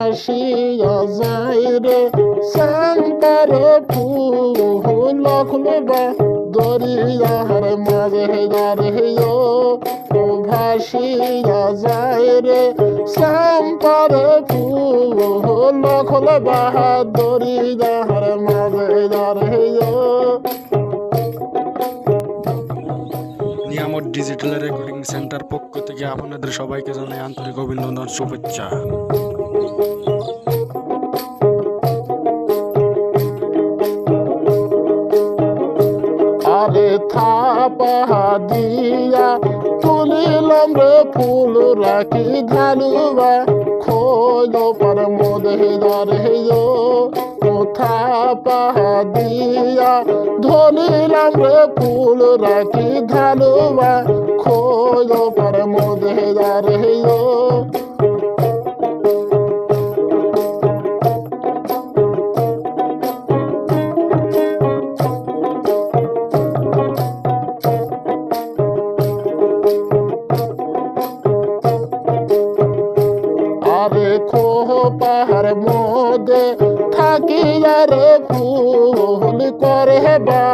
আসিয়া যায় রে শান্তার ফুল খুলবা দরিয়ার মাঝে দাঁড়ে ও ভাসিয়া যায় রে শান্তার ফুল খুলবা দরিয়ার মাঝে দাঁড়ে ও নিয়ামত ডিজিটাল রেকর্ডিং সেন্টার পক্ষ থেকে আপনাদের সবাইকে জানাই আন্তরিক অভিনন্দন, শুভেচ্ছা। আরে থাপা দিয়া তুলিলাম রে ফুল রাখি ধানুবা খোঁজ পর মোদে দরে থাপা দিয়া ধলিলাম রে ফুল রাখি ধানুবা খোঁজ পর মোদে দরে আরে খোহ পাহাড় মধ্যে। থাকি রে ফুল করে বা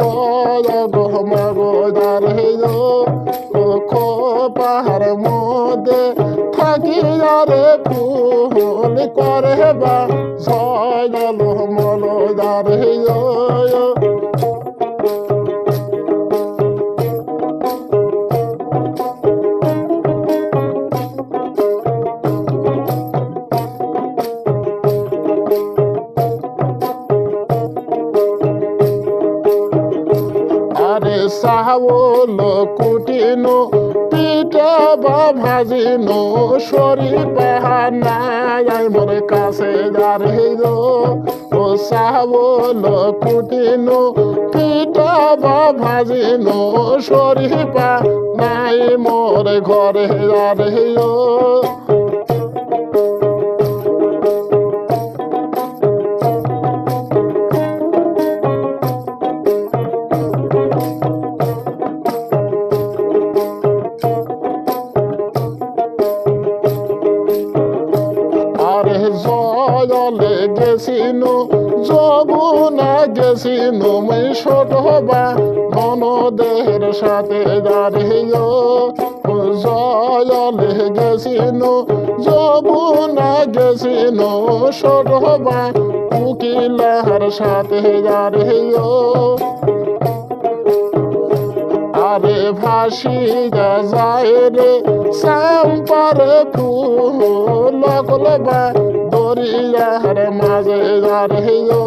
দয়া গহমা গোদার খো পাহাড় মধ্যে থাকি রে ফুল করে বা সয় মলদার আরে সাহল কুটিনো, পিঠা বা ভাজিনো সরি পাহানায় মোর কাছে দাঁড়ে গো ও সাহল কুটিনো, পিঠা বা ভাজিনো সরি পা নাই, মোর ঘরে গো আরে জলে গেছিনু যবুনা গেছিনু, মই ছোট হবা ননদের সাথে দাঁড়িয়ে জলে গেছিনু যবুনা গেছিনু ছোট হবা উকিলার সাথে দাঁড়িয়ে আরে ভাসি যায় রে। সাম্পারে ফুল লগলবা দরিয়ার মাঝে দাঁড়িয়ে